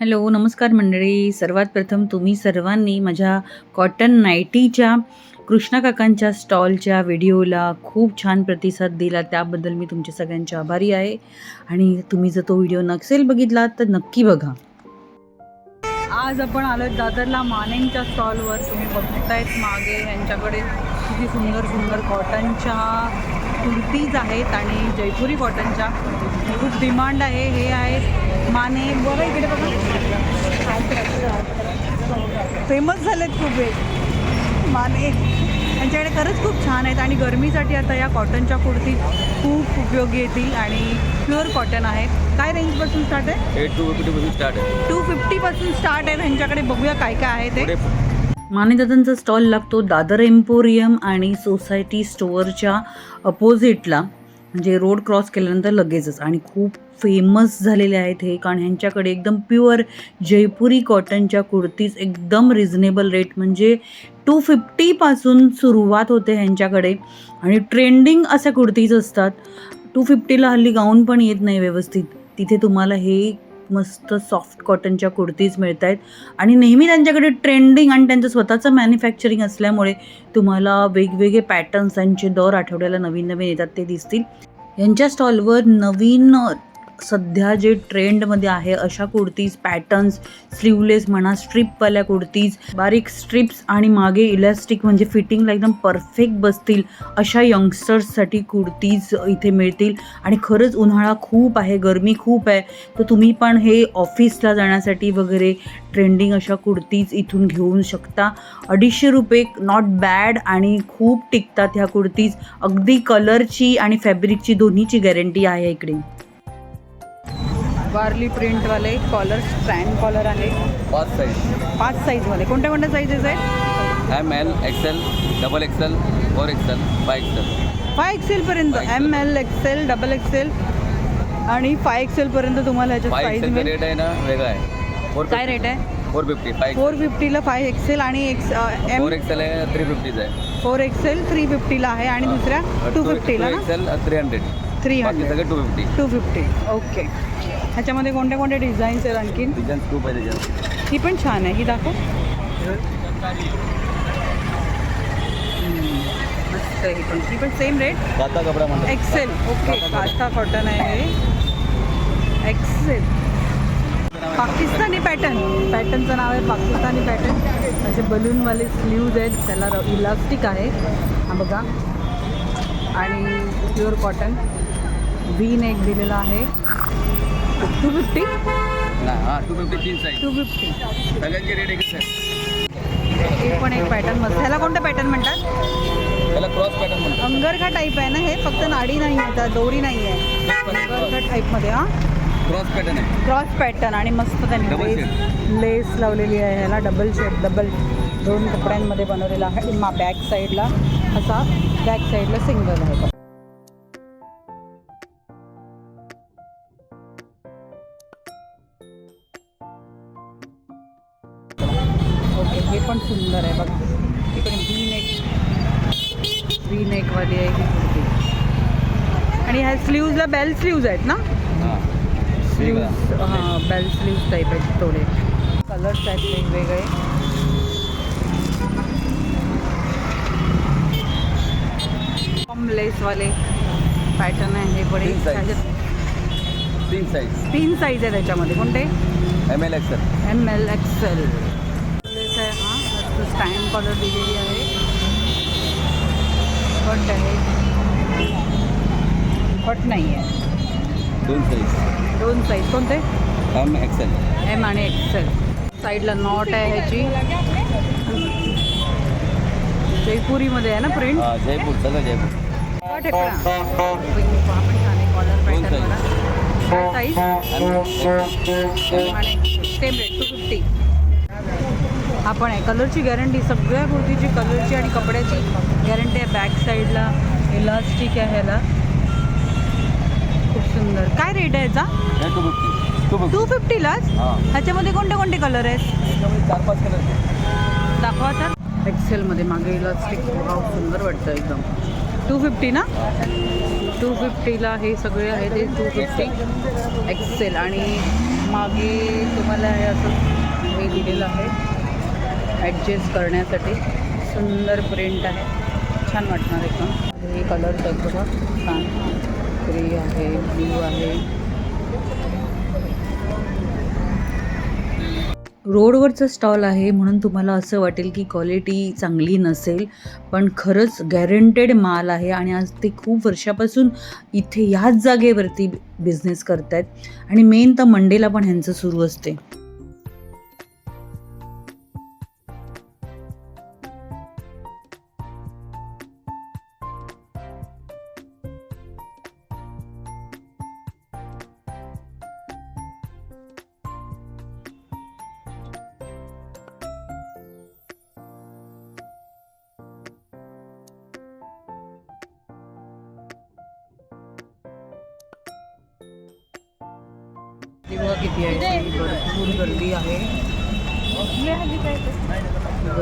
Hello नमस्कार मंडळी. सर्वात प्रथम तुम्ही सर्वांनी माझ्या कॉटन नाईटीच्या कृष्णा काकांच्या स्टॉलच्या व्हिडिओला खूप छान प्रतिसाद दिला. त्याबद्दल मी तुमच्या सगळ्यांचे आभारी आहे. आणि तुम्ही जर तो व्हिडिओ नसेल बघितला तर नक्की बघा. आज आपण आलो दादरला मानेंच्या स्टॉलवर. तुम्ही बघतायत मागे यांच्याकडे किती सुंदर सुंदर कॉटनच्या कुर्तीज आहेत आणि जयपुरी कॉटनच्या. खूप डिमांड आहे. हे आहे माने बघा इकडे बघा. फेमस झालेत खूप हे. माने यांच्याकडे खरंच खूप छान आहेत आणि गरमीसाठी आता या कॉटनच्या कुर्ती खूप उपयोगी येतील आणि प्युअर कॉटन आहेत काय रेंजपासून स्टार्ट आहे? टू फिफ्टीपासून स्टार्ट आहे. टू फिफ्टीपासून स्टार्ट आहे. त्यांच्याकडे बघूया काय काय आहे ते. पुढे मानेदादांचा स्टॉल लागतो दादर एम्पोरियम आणि सोसायटी स्टोअरच्या अपोजिटला म्हणजे रोड क्रॉस केल्यानंतर लगेचच आणि खूप फेमस झालेले आहेत हे. कारण ह्यांच्याकडे एकदम प्युअर जयपुरी कॉटनच्या कुर्तीज एकदम रिझनेबल रेट म्हणजे टू फिफ्टीपासून सुरुवात होते ह्यांच्याकडे. आणि ट्रेंडिंग अशा कुर्तीज असतात. टू फिफ्टीला हल्ली गाऊन पण येत नाही व्यवस्थित. तिथे तुम्हाला हे मस्त सॉफ्ट कॉटनच्या कुर्तीज मिळत आहेत आणि नेहमी त्यांच्याकडे ट्रेंडिंग आणि त्यांचं स्वतःचं मॅन्युफॅक्चरिंग असल्यामुळे तुम्हाला वेगवेगळे पॅटर्न्स त्यांचे दर आठवड्याला नवीन नवीन येतात ते दिसतील. यांच्या स्टॉलवर नवीन सध्या जे ट्रेंडमध्ये आहे अशा कुर्तीज पॅटर्न्स स्लीवलेस म्हणा स्ट्रीपवाल्या कुर्तीज बारीक स्ट्रिप्स आणि मागे इलॅस्टिक म्हणजे फिटिंगला एकदम परफेक्ट बसतील अशा यंगस्टर्ससाठी कुर्तीज इथे मिळतील. आणि खरंच उन्हाळा खूप आहे गरमी खूप आहे तर तुम्ही पण हे ऑफिसला जाण्यासाठी वगैरे ट्रेंडिंग अशा कुर्तीज इथून घेऊ शकता. अडीचशे रुपये नॉट बॅड आणि खूप टिकतात ह्या कुर्तीज. अगदी कलरची आणि फॅब्रिकची दोन्हीची गॅरंटी आहे इकडे. वारली प्रिंटवाले कॉलर स्ट्रँड कॉलर आहे पाच साईज पाच साईजमध्ये कोणत्या कोणत्या साईजेस आहेत? M L XL double XL four XL five XL five एक्सेलपर्यंत M L XL double XL आणि फाय एक्सेलपर्यंत तुम्हाला ह्याच्यात साईज रेट आहे ना वेगळा आहे. फोर काय रेट आहे? फोर फिफ्टी फाय फोर फिफ्टीला फाय एक्सेल आणि एक्स एम फोर एक्सेल आहे थ्री फिफ्टीचा आहे. फोर एक्सेल थ्री फिफ्टीला आहे आणि दुसऱ्या टू फिफ्टीला एक्सेल थ्री हंड्रेड थ्री बाकी हंड्रेड सगळे two fifty two fifty okay ह्याच्यामध्ये कोणत्या कोणत्या डिझाईन्स आहेत आणखीन? डिझाईन खूप आहे त्याच्यात ही पण छान आहे. ही दाखव. हम्म, मस्त आहे ही पण. ही पण सेम रेट काता कपडा म्हणतात. एक्सेल ओके काथा कॉटन आहे हे. एक्सेल पाकिस्तानी पॅटर्न पॅटर्नचं नाव आहे पाकिस्तानी पॅटर्न असे बलूनवाले स्लीव्ज आहेत. त्याला इलास्टिक आहे. हा बघा. आणि प्युअर कॉटन व्ही नेक दिलेला आहे. टू फिफ्टी हां टू फिफ्टी तीन साईज टू फिफ्टी सगळ्यांचे रेट एकच आहे हे पण एक पॅटर्न मस्त. ह्याला कोणतं पॅटर्न म्हणतात? त्याला क्रॉस पॅटर्न म्हणतात. अंगरखा टाईप आहे ना हे फक्त नाडी नाही आहे दोरी नाही आहे. अंगरखा टाईपमध्ये हां. क्रॉस पॅटर्न आहे. क्रॉस पॅटर्न आणि मस्त त्यांनी लेस लावलेली आहे ह्याला डबल शेप डबल दोन कपड्यांमध्ये बनवलेला आहे. मा बॅक साईडला असा बॅक साईडला सिंगल आहे. पण सुंदर आहे बघा. इकडे व्ही नेक व्ही नेकवाली आहे ही कुर्ती. आणि ह्या स्लीव्जला बेल स्लीव्ज आहेत ना? हां. स्लीव्ज हां बेल स्लीव्ज टाईप आहेत थोडे. कलर्स आहेत वेगवेगळे. कम लेसवाले पॅटर्न आहे हे पण. तीन साईज तीन साईज आहे त्याच्यामध्ये. कोणते? M L XL M L XL stand collar दिलेली आहे. कट आहे. कट नाही आहे दोन साईज दोन साईज कोणते? एम एक्सेल एम आणि एक्सेल साईडला नॉट आहे ह्याची. जयपुरीमध्ये आहे ना प्रिंट हां जयपूर सगळं जयपूर. कट आहे छान कॉलर पॅटर्न मला साईज आणि सेम रेट टू फिफ्टी हा पण आहे. कलरची गॅरंटी सगळ्या कुर्तीची कलरची आणि कपड्याची गॅरंटी आहे बॅक साईडला इलास्टिक आहे ह्याला. खूप सुंदर. काय रेट आहे याचा? Two fifty two fifty two फिफ्टीलाच ह्याच्यामध्ये कोणते कोणते कलर आहेत? चार पाच कलर दाखवा तर. एक्सेलमध्ये मागे इलास्टिक सुंदर वाटतं एकदम. टू फिफ्टी ना? टू फिफ्टीला हे सगळे आहे ते टू फिफ्टी एक्सेल आणि मागे तुम्हाला हे असं हे दिलेलं आहे. ॲडजस्ट करण्यासाठी सुंदर प्रिंट आहे. छान वाटणार एकदम हे कलर्स आहेत बघा. छान. ग्रे आहे ब्ल्यू आहे. रोडवरचं स्टॉल आहे म्हणून तुम्हाला असं वाटेल की क्वालिटी चांगली नसेल पण खरंच गॅरंटेड माल आहे आणि आज ते खूप वर्षापासून इथे ह्याच जागेवरती बिझनेस करत आहेत आणि मेन तर मंडेला पण ह्यांचं सुरू असते. बघा किती आहे. भरपूर गर्दी आहे.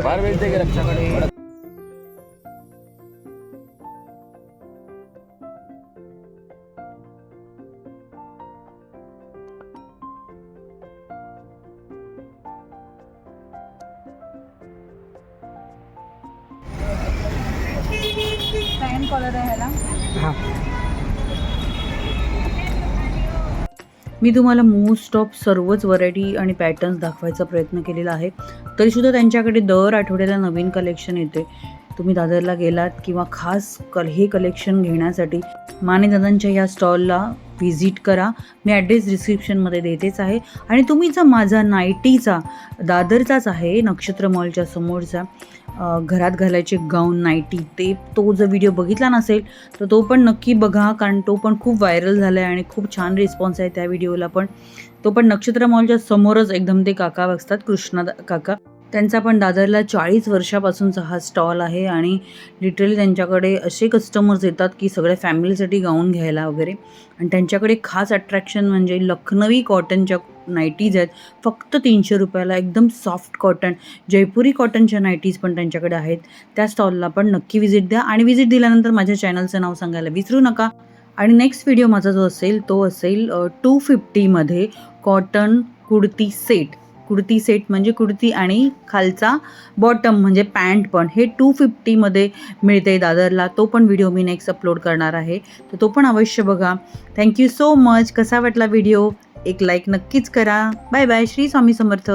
बार भेटते का आमच्याकडे कलर आहे ह्याला. मी तुम्हाला मोस्ट ऑफ सर्वच व्हरायटी आणि पॅटर्न्स दाखवायचा प्रयत्न केलेला आहे. तरीसुद्धा त्यांच्याकडे दर आठवड्याला नवीन कलेक्शन येते. तुम्ही दादरला गेलात किंवा खास कल हे कलेक्शन घेण्यासाठी माने दादांच्या या स्टॉलला व्हिजिट करा. मी ॲड्रेस डिस्क्रिप्शनमध्ये देतेच आहे. आणि तुम्ही जर माझा नायटीचा दादरचाच आहे नक्षत्र मॉलच्या समोरचा. घरात घालायचे गाऊन नायटी ते तो जर व्हिडिओ बघितला नसेल तर तो पण नक्की बघा कारण तो पण खूप व्हायरल झाला आहे आणि खूप छान रिस्पॉन्स आहे त्या व्हिडिओला पण. तो पण नक्षत्र मॉलच्या समोरच एकदम ते काका बसतात कृष्णा काका. त्यांचा पण दादरला चाळीस वर्षापासूनचा हा स्टॉल आहे आणि लिटरली त्यांच्याकडे असे कस्टमर्स येतात की सगळ्या फॅमिलीसाठी गाऊन घ्यायला वगैरे. आणि त्यांच्याकडे खास अट्रॅक्शन म्हणजे लखनवी कॉटनच्या नाईटीज आहेत. फक्त तीनशे रुपयाला एकदम सॉफ्ट कॉटन जयपुरी कॉटनच्या नाईटीज पण त्यांच्याकडे आहेत. त्या स्टॉलला पण नक्की व्हिजिट द्या. आणि व्हिजिट दिल्यानंतर माझ्या चॅनलचं नाव सांगायला विसरू नका. आणि नेक्स्ट व्हिडिओ माझा जो असेल तो असेल two फिफ्टीमध्ये cotton kurti set kurti set म्हणजे कुर्ती आणि खालचा बॉटम म्हणजे पॅन्ट पण. हे टू फिफ्टीमध्ये मिळते दादरला. तो पण व्हिडिओ मी नेक्स्ट अपलोड करणार आहे. तर तो पण अवश्य बघा. थँक्यू सो मच कसा वाटला व्हिडिओ एक लाईक नक्कीच करा. Bye bye Shri Swami Samarth.